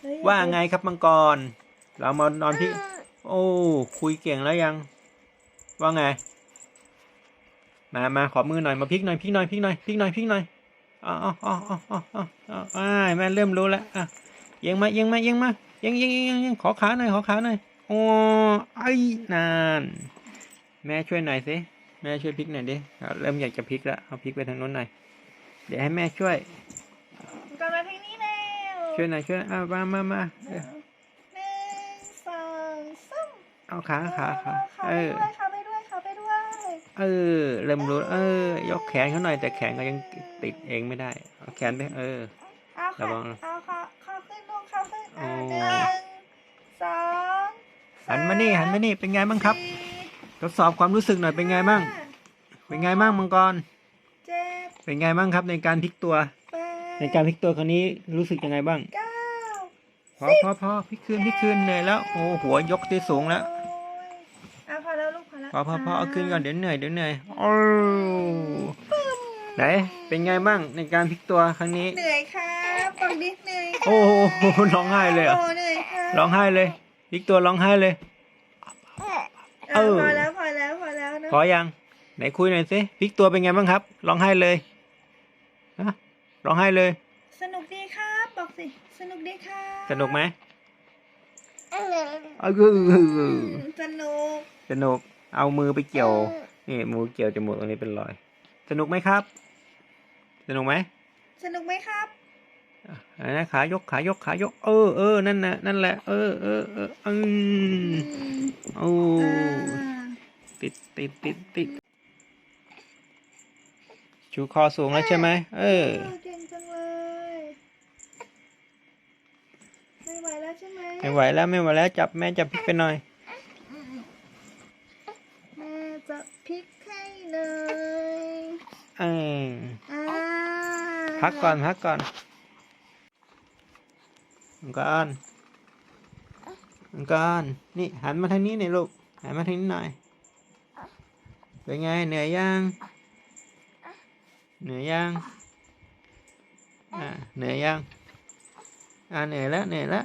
เฮ้ยว่าไงครับมังกร เรามานอนที่ โอ้ คุยเก่งแล้วยัง ว่าไง มามาขอมือหน่อย มาพลิกหน่อยพลิกหน่อยพลิกหน่อยพลิกหน่อยพลิกหน่อยอ๋ออ๋ออ๋ออ๋ออ๋ออ๋ออ๋ออ่าแม่เริ่มรู้แล้วอะเอียังมาเอียังมาเอียังมาเอียังเอียังเอียังเอียังขอขาหน่อยขอขาหน่อยโอ้ไอ้นานแม่ช่วยหน่อยสิแม่ช่วยพลิกหน่อยดิเอาเริ่มอยากจะพลิกแล้วเอาพลิกไปทางโน้นหน่อยเดี๋ยวให้แม่ช่วย กลับมาทางนี้แล้ว ช่วยหน่อยช่วยหน่อยอะมามามาเออหนึ่งสองสามเอาขาขาขาขาเอไปอด้วยขาไปด้วยขาไปด้วย เออ เริ่มรู้เออ ยกแขนเขาหน่อยแต่แขนก็ยังติดเองไม่ได้เอาแขนไปเออเอาขาระวังเอาขาขาขึ้นลงขาขึ้นโอ้อะหนึ่งสองหันมานี่หันมานี่เป็นไงบ้างครับสี่ทดสอบความรู้สึกหน่อยเป็นไงบ้างห้เป็นไงบ้างมังกรเจ็ดเป็นไงบ้างครับในการพลิกตัวแปด ในการพลิกตัวครั้งนี้รู้สึกยังไงบ้างเก้าพอพอพอพลิกคืนพลิกคืนเหนื่อยแล้ว โอ้หัวยกที่สูงแล้วโอ้ยอะพอแล้วลูกพอแล้วพอพอพอเอาขึ้นก่อนเดี๋ยวเหนื่อยเดี๋ยวเหนื่อยโอ้ไหนเป็นไงบ้างในการพลิกตัวครั้งนี้ เหนื่อยครับบอกดิเหนื่อยครับโอ้โหร้องไห้เลยเหรอโอ้เหนื่อยครับร้องไห้เลยพลิกตัวร้องไห้เลยเออเออพอแล้วพอแล้วพอแล้วนะพอยัง ไหนคุยหน่อยสิพลิกตัวเป็นไงบ้างครับร้องไห้เลยฮะ ร้องไห้เลย สนุกดีครับ บอกสิ สนุกดีครับสนุกไหมเออเออคือสนุก สนุก เอามือไปเกี่ยว นี่มือเกี่ยวจมูกตรงนี้เป็นรอย สนุกไหมครับ สนุกไหม สนุกไหมครับอะนะขายกขายกขายก เออเออนั่นนะนั่นแหละ เออเออเอออืมโอ้อ่าติดติดติดติดชูคอสูงแล้วใช่ไหมเออ เก่งจังเลย ไม่ไหวแล้วใช่ ไหมไม่ไหวแล้วไม่ไหวแล้วจับแม่จับพลิกไปหน่อย แม่จะพลิกให้เลยเอออ่าพักก่อนพักก่อนมังกรมังกรนี่หันมาทางนี้หน่อยลูกหันมาทางนี้หน่อยเป็นไงเหนื่อยยังเหนื่อยยังอ่าเหนื่อยยังอ่าเหนื่อยแล้วเหนื่อยแล้ว